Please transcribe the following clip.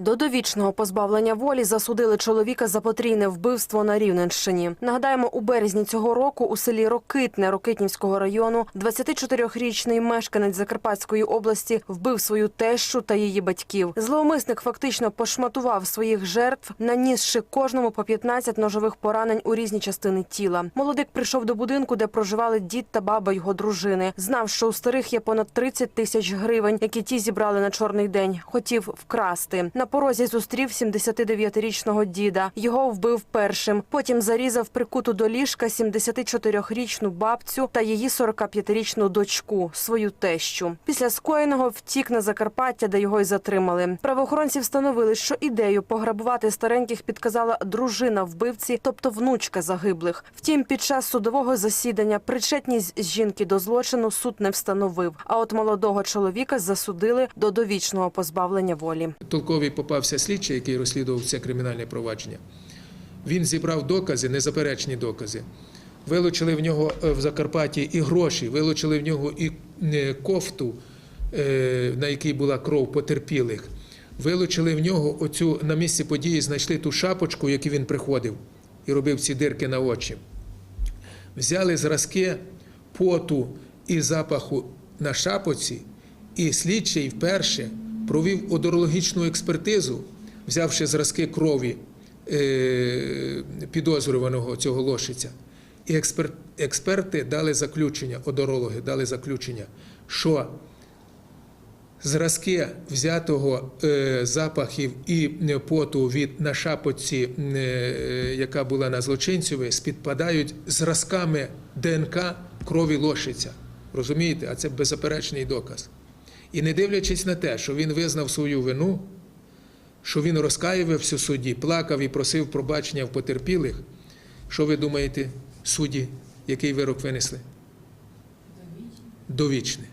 До довічного позбавлення волі засудили чоловіка за потрійне вбивство на Рівненщині. Нагадаємо, у березні цього року у селі Рокитне Рокитнівського району 24-річний мешканець Закарпатської області вбив свою тещу та її батьків. Зловмисник фактично пошматував своїх жертв, нанісши кожному по 15 ножових поранень у різні частини тіла. Молодик прийшов до будинку, де проживали дід та баба його дружини. Знав, що у старих є понад 30 тисяч гривень, які ті зібрали на чорний день. Хотів вкрасти. Порозі зустрів 79-річного діда. Його вбив першим. Потім зарізав прикуту до ліжка 74-річну бабцю та її 45-річну дочку, свою тещу. Після скоєного втік на Закарпаття, де його й затримали. Правоохоронці встановили, що ідею пограбувати стареньких підказала дружина вбивці, тобто внучка загиблих. Втім, під час судового засідання причетність жінки до злочину суд не встановив. А от молодого чоловіка засудили до довічного позбавлення волі. Толковий попався слідчий, який розслідував це кримінальне провадження. Він зібрав докази, незаперечні докази. Вилучили в нього е, в Закарпатті і гроші, вилучили в нього і е, кофту, е, на якій була кров потерпілих. Вилучили в нього оцю на місці події, знайшли ту шапочку, в яку він приходив і робив ці дирки на очі. Взяли зразки поту і запаху на шапоці, і слідчий вперше провів одорологічну експертизу, взявши зразки крові е, підозрюваного цього лошиця. І експер, експерти дали заключення, одорологи дали заключення, що зразки взятого е, запахів і е, поту від на шапочці, е, яка була на злочинцеві, співпадають зразками ДНК крові лошиця. Розумієте? А це беззаперечний доказ. І не дивлячись на те, що він визнав свою вину, що він розкаявився в суді, плакав і просив пробачення в потерпілих, що ви думаєте, судді, який вирок винесли? Довічний.